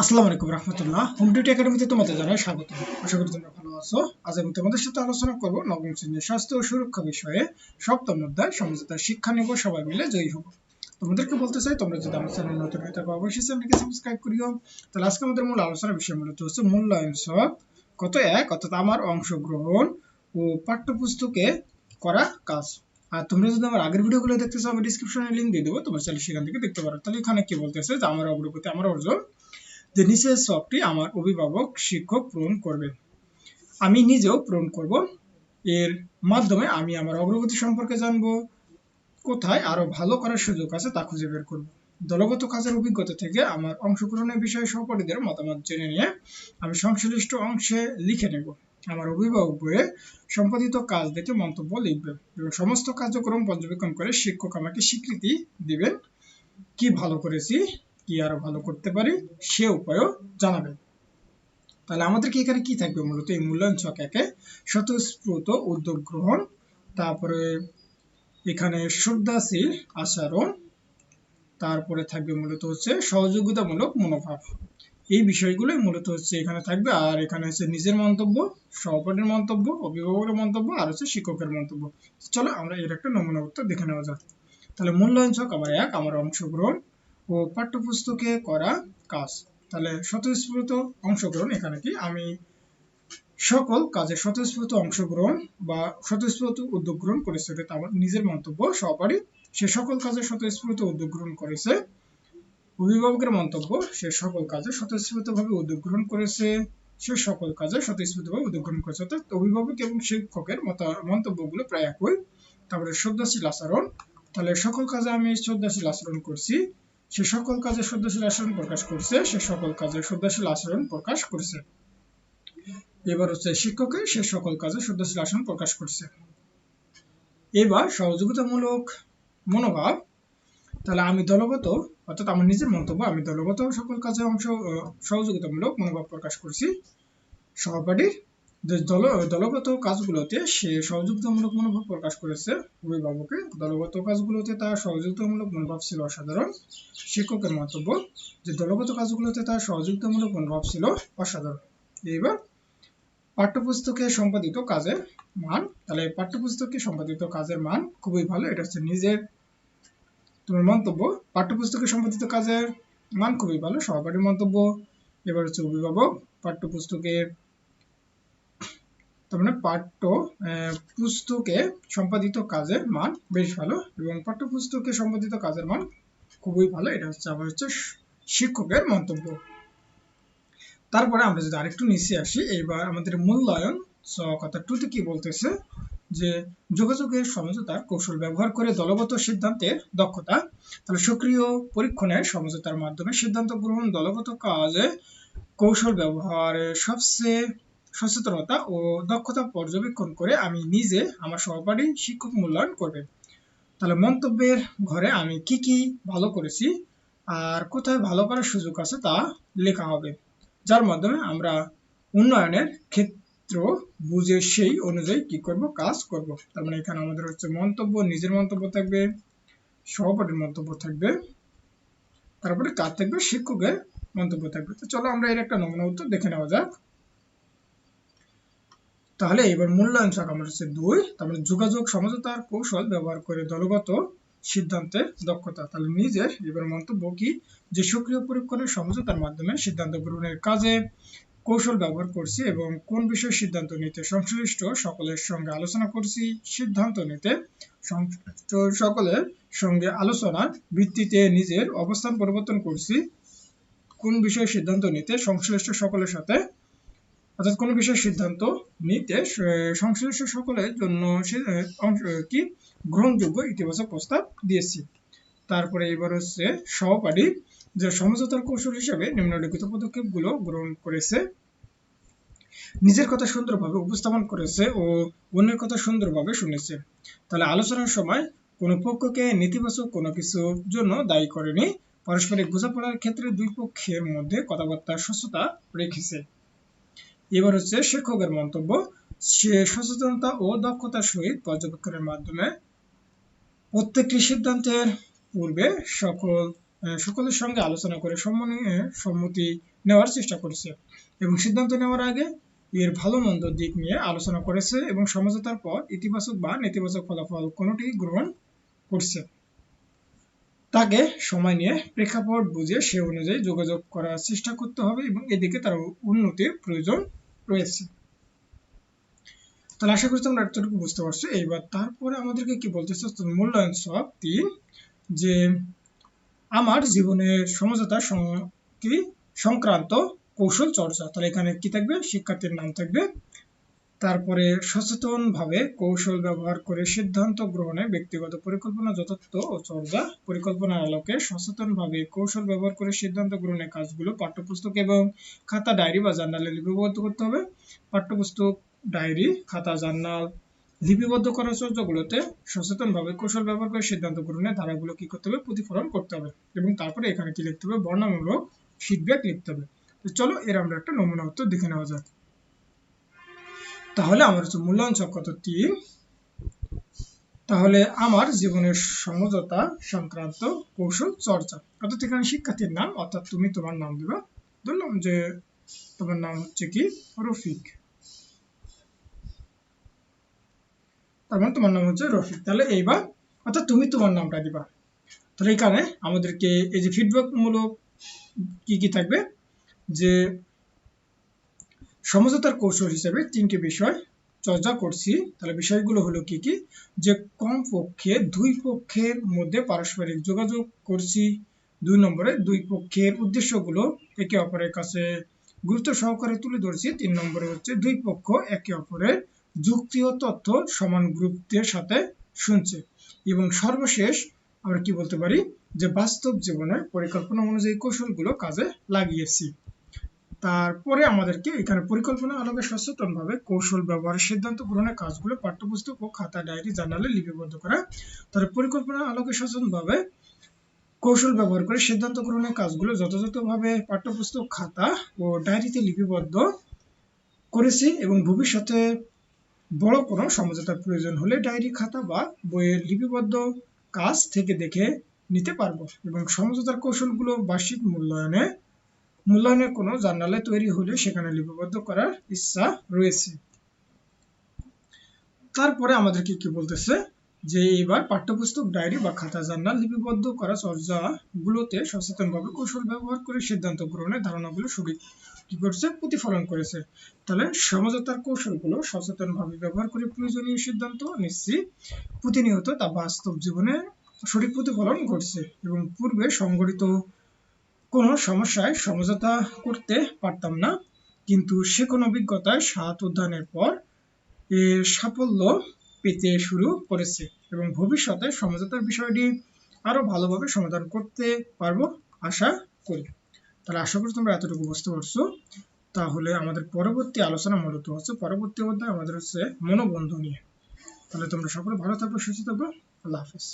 আসসালামু আলাইকুম রহমতুল্লাহ। Home duty একাডেমিতে তোমাদের জানাই স্বাগত। আশা করি তোমরা ভালো আছো। আজ আমি তোমাদের সাথে আলোচনা করব নবম শ্রেণির স্বাস্থ্য ও সুরক্ষা বিষয়ে। সপ্তম শিক্ষা নেব, সবাই মিলে জয়ী হব। তোমাদেরকে বলতে চাই, তোমরা যদি আমার চ্যানেল নতুন হয়ে থাকো, অবশ্যই চ্যানেলকে সাবস্ক্রাইব করিও। তাহলে আজকে আমাদের মূল আলোচনার বিষয় মূলত হচ্ছে মূল্যায়ন সব কত এক, অর্থাৎ আমার অংশগ্রহণ ও পাঠ্যপুস্তকে করা কাজ। আর তোমরা যদি আমার আগের ভিডিওগুলো দেখতে চাও, আমি ডিসক্রিপশনে লিংক দিয়ে দেবো। তোমরা চাইলে সেখান থেকে দেখতে পারো। তাহলে এখানে কি বলতেছে? যে আমার অগ্রগতি, আমার অর্জন যে নিচের সবটি আমার অভিভাবক শিক্ষক পূরণ করবে। আমি নিজেও পূরণ করব। এর মাধ্যমে আমি আমার অগ্রগতি সম্পর্কে জানব। কোথায় আরও ভালো করার সুযোগ আছে তা খুঁজে বের করব। দলগত কাজের অভিজ্ঞতা থেকে আমার অংশগ্রহণের বিষয়ে সহপাঠীদের মতামত জেনে নিয়ে আমি সংশ্লিষ্ট অংশে লিখে নেব। আমার অভিভাবক বইয়ে সম্পাদিত কাজ দেখে মন্তব্য লিখবে এবং সমস্ত কার্যক্রম পর্যবেক্ষণ করে শিক্ষক আমাকে স্বীকৃতি দিবেন। কি ভালো করেছি? কি আরও ভালো করতে পারি, সে উপায়ও জানাবেন। তাহলে আমাদেরকে এখানে কি থাকবে মূলত? এই মূল্যায়ন ছক একে স্বতঃস্ফূর্ত উদ্যোগ গ্রহণ, তারপরে এখানে শ্রদ্ধাশীল আচরণ, তারপরে থাকবে মূলত হচ্ছে সহযোগিতামূলক মনোভাব। এই বিষয়গুলোই মূলত হচ্ছে এখানে থাকবে। আর এখানে হচ্ছে নিজের মন্তব্য, সহপাঠীর মন্তব্য, অভিভাবকের মন্তব্য, আর হচ্ছে শিক্ষকের মন্তব্য। চলো আমরা এর একটা নমুনা উত্তর দেখে নেওয়া যাক। তাহলে মূল্যায়ন ছক আমার এক, আমার অংশগ্রহণ ও পাঠ্যপুস্তকে করা কাজ। তাহলে স্বতঃস্ফূর্ত অংশগ্রহণ এখানে কি? আমি সকল কাজে স্বতঃস্ফূর্ত অংশগ্রহণ বা স্বতঃস্ফূর্ত উদ্যোগ গ্রহণ করেছে এটা আমার নিজের মন্তব্য সহপাঠী সে সকল কাজে স্বতঃস্ফূর্ত উদ্যোগ গ্রহণ করেছে। অভিভাবকের মন্তব্য, সে সকল কাজে স্বতঃস্ফূর্তভাবে উদ্যোগ গ্রহণ করেছে। সে সকল কাজে স্বতঃস্ফূর্তভাবে উদ্যোগ গ্রহণ করেছে। অর্থাৎ অভিভাবক এবং শিক্ষকের মন্তব্যগুলো প্রায় একই। তারপরে শ্রদ্ধাশীল আচরণ। তাহলে সকল কাজে আমি শ্রদ্ধাশীল আচরণ করছি। সে সকল কাজে শ্রদ্ধাশীল আচরণ প্রকাশ করছে, সে সকল কাজে শ্রদ্ধাশীল আচরণ প্রকাশ করছে। এবার হচ্ছে শিক্ষকের সে সকল কাজে শ্রদ্ধাশীল আচরণ প্রকাশ করছে। এবার সহযোগিতামূলক মনোভাব, তাহলে আমি দলগত অর্থাৎ আমার নিজের মন্তব্য, আমি দলগত সকল কাজে অংশ সহযোগিতামূলক মনোভাব প্রকাশ করছি। সহপাঠীর দল দলগত কাজগুলোতে সে সহযোগিতামূলক মনোভাব প্রকাশ করেছে। অভিভাবকে দলগত কাজগুলোতে তার সহযোগিতামূলক মনোভাব ছিল অসাধারণ। শিক্ষকের মন্তব্য, যে দলগত কাজগুলোতে তার সহযোগিতামূলক মনোভাব ছিল অসাধারণ। এবার পাঠ্যপুস্তকে সম্পাদিত কাজের মান। তাহলে পাঠ্যপুস্তকে সম্পাদিত কাজের মান খুবই ভালো, এটা হচ্ছে নিজের তোমার মন্তব্য। পাঠ্যপুস্তকে সম্পাদিত কাজের মান খুবই ভালো, সহপাঠীর মন্তব্য। এবার হচ্ছে অভিভাবক, পাঠ্যপুস্তকের তার পাঠ্য পুস্তকে সম্পাদিত কাজের মান বেশ ভালো এবং পাঠ্যপুস্তকে সম্পাদিত কাজের মান খুবই ভালো। এটা হচ্ছে আবার হচ্ছে শিক্ষকের মন্তব্য। তারপরে আমরা যদি আরেকটু নিচে আসি আমাদের মূল্যায়ন কথা টুতে কি বলতেছে? যে যোগাযোগের সমঝোতার কৌশল ব্যবহার করে দলগত সিদ্ধান্তের দক্ষতা, তাহলে সক্রিয় পরীক্ষণের সমঝোতার মাধ্যমে সিদ্ধান্ত গ্রহণ দলগত কাজে কৌশল ব্যবহারের সবচেয়ে সচেতনতা ও দক্ষতা পর্যবেক্ষণ করে আমি নিজে আমার সহপাঠী শিক্ষক মূল্যায়ন করবে। তাহলে মন্তব্যের ঘরে আমি কি কি ভালো করেছি আর কোথায় ভালো করার সুযোগ আছে তা লেখা হবে। যার মাধ্যমে আমরা উন্নয়নের ক্ষেত্র বুঝে সেই অনুযায়ী কি করব, কাজ করব। তার মানে এখানে আমাদের হচ্ছে মন্তব্য, নিজের মন্তব্য থাকবে, সহপাঠীর মন্তব্য থাকবে, তারপরে কাজ থাকবে শিক্ষকের মন্তব্য থাকবে। তো চলো আমরা এর একটা নমুনা উত্তর দেখে নেওয়া যাক। তাহলে এবার মূল্যায়ন শাখা হচ্ছে দুই তারপরে যোগাযোগ সমঝোতার কৌশল ব্যবহার করে দলগত সিদ্ধান্তের দক্ষতা। তাহলে নিজের এবার মন্তব্য কি? যে সক্রিয় পরীক্ষণের সমঝোতার মাধ্যমে সিদ্ধান্ত গ্রহণের কাজে কৌশল ব্যবহার করছি এবং কোন বিষয়ে সিদ্ধান্ত নিতে সংশ্লিষ্ট সকলের সঙ্গে আলোচনা করছি, সিদ্ধান্ত নিতে সকলের সঙ্গে আলোচনার ভিত্তিতে নিজের অবস্থান পরিবর্তন করছি, কোন বিষয়ে সিদ্ধান্ত নিতে সংশ্লিষ্ট সকলের সাথে অর্থাৎ কোনো বিষয়ে সিদ্ধান্ত নিতে সংশ্লিষ্ট সকলের জন্য কি গ্রহণযোগ্য ইতিবাচক প্রস্তাব দিয়েছি। তারপরে এবার হচ্ছে সহপাঠী যে সমঝোতার কৌশল হিসেবে নিম্নলিখিত পদক্ষেপগুলো গ্রহণ করেছে, নিজের কথা সুন্দরভাবে উপস্থাপন করেছে ও অন্যের কথা সুন্দরভাবে শুনেছে। তাহলে আলোচনার সময় কোনো পক্ষকে নেতিবাচক কোনো কিছুর জন্য দায়ী করেনি, পারস্পরিক বোঝাপড়ার ক্ষেত্রে দুই পক্ষের মধ্যে কথাবার্তার স্বচ্ছতা রেখেছে। এবার হচ্ছে শিক্ষকের মন্তব্য, সে সচেতনতা ও দক্ষতার সহিত পর্যবেক্ষণের মাধ্যমে প্রত্যেকটি সিদ্ধান্তের পূর্বে সকল সকলের সঙ্গে আলোচনা করে সম্মতি নেওয়ার চেষ্টা করেছে এবং সিদ্ধান্ত নেওয়ার আগে এর ভালো মন্দ দিক নিয়ে আলোচনা করেছে এবং সমঝোতার পর ইতিবাচক বা নেতিবাচক ফলাফল কোনোটি গ্রহণ করছে। তাকে সময় নিয়ে প্রেক্ষাপট বুঝে সে অনুযায়ী যোগাযোগ করার চেষ্টা করতে হবে এবং এদিকে তার উন্নতির প্রয়োজন রয়েছে। তাহলে আশা করছি তোমরা এতটুকু বুঝতে পারছ। এইবার তারপরে আমাদেরকে কি বলতেছে মূল্যায়ন সব তিন, যে আমার জীবনের সমঝোতা কি? সংক্রান্ত কৌশল চর্চা। তাহলে এখানে কি থাকবে? শিক্ষার্থীর নাম থাকবে। তারপরে সচেতনভাবে কৌশল ব্যবহার করে সিদ্ধান্ত গ্রহণে ব্যক্তিগত পরিকল্পনা যথার্থ ও চর্চা পরিকল্পনার আলোকে সচেতনভাবে কৌশল ব্যবহার করে সিদ্ধান্ত গ্রহণের কাজগুলো পাঠ্যপুস্তক এবং খাতা, ডায়েরি বা জার্নালে লিপিবদ্ধ করতে হবে। পাঠ্যপুস্তক, ডায়েরি, খাতা, জার্নাল লিপিবদ্ধ করার চর্চাগুলোতে সচেতনভাবে কৌশল ব্যবহার করে সিদ্ধান্ত গ্রহণের ধারাগুলো কি করতে হবে? প্রতিফলন করতে হবে এবং তারপরে এখানে কি লিখতে হবে? বর্ণামূলক ফিডব্যাক লিখতে হবে। তো চলো এর আমরা একটা নমুনা উত্তর দেখে নেওয়া যাক। তাহলে আমার হচ্ছে মূল্যায়ন কত তিন। তাহলে আমার জীবনের সমঝোতা সংক্রান্ত কৌশল চর্চা। অর্থাৎ এখানে শিক্ষার্থীর নাম, অর্থাৎ তুমি তোমার নাম দিবা। ধরলাম যে তোমার নাম হচ্ছে কি? রফিক। তার মানে তোমার নাম হচ্ছে রফিক। তাহলে এইবার, অর্থাৎ তুমি তোমার নামটা দিবা। তাহলে এখানে আমাদেরকে এই যে ফিডব্যাক মূলক কি কি থাকবে? যে সমঝোতার কৌশল হিসেবে তিনটি বিষয় চর্চা করছি। তাহলে বিষয়গুলো হলো কি কি? যে কম পক্ষে দুই পক্ষের মধ্যে পারস্পরিক যোগাযোগ করছি। দুই নম্বরে দুই পক্ষের উদ্দেশ্যগুলো একে অপরের কাছে গুরুত্ব সহকারে তুলে ধরছি। তিন নম্বরে হচ্ছে দুই পক্ষ একে অপরের যুক্তি ও তথ্য সমান গুরুত্বের সাথে শুনছে। এবং সর্বশেষ আমরা কি বলতে পারি? যে বাস্তব জীবনের পরিকল্পনা অনুযায়ী কৌশলগুলো কাজে লাগিয়েছি। তারপরে আমাদেরকে এখানে পরিকল্পনা আলোকে সচেতনভাবে কৌশল ব্যবহারের সিদ্ধান্ত গ্রহণের কাজগুলো পাঠ্যপুস্তক ও খাতা ডায়েরি, জার্নালে লিপিবদ্ধ করা। তাহলে পরিকল্পনা আলোকে সচেতনভাবে কৌশল, ব্যবহার করে সিদ্ধান্ত গ্রহণের কাজগুলো যথাযথভাবে পাঠ্যপুস্তক, খাতা ও ডায়েরিতে লিপিবদ্ধ করেছি এবং ভবিষ্যতে বড় কোনো সমঝোতার প্রয়োজন হলে ডায়েরি, খাতা বা বইয়ের লিপিবদ্ধ কাজ থেকে দেখে নিতে পারব এবং সমঝোতার কৌশলগুলো বার্ষিক মূল্যায়নে মূল্যায়নের কোনো জার্নালে তৈরি হলে সেখানে লিপিবদ্ধ করার ইচ্ছা রয়েছে। তারপরে আমাদেরকে কি বলতেছে? যে এবার পাঠ্যপুস্তক, ডায়েরি বা খাতা জার্নাল লিপিবদ্ধ করা চর্চাগুলোতে সচেতনভাবে কৌশল ব্যবহার করে সিদ্ধান্ত গ্রহণের ধারণাগুলো সঠিক কি করছে? প্রতিফলন করেছে। তাহলে সমঝোতার কৌশলগুলো সচেতনভাবে ব্যবহার করে প্রয়োজনীয় সিদ্ধান্ত নিশ্চিত প্রতিনিয়ত তা বাস্তব জীবনে সঠিক প্রতিফলন ঘটছে এবং পূর্বে সংগঠিত কোনো সমস্যায় সমঝোতা করতে পারতাম না, কিন্তু সে কোনো অভিজ্ঞতায় সাত উদ্যানের পর এর সাফল্য পেতে শুরু করেছে এবং ভবিষ্যতে সমঝোতার বিষয়টি আরও ভালোভাবে সমাধান করতে পারব আশা করি। তাহলে আশা করি তোমরা এতটুকু বুঝতে পারছ। তাহলে আমাদের পরবর্তী আলোচনা মূলত হচ্ছে, পরবর্তী অধ্যায় আমাদের হচ্ছে মনোবন্ধ নিয়ে। তাহলে তোমরা সকলে ভালো থাকবে সুস্থ থাকবে আল্লাহ হাফিজ।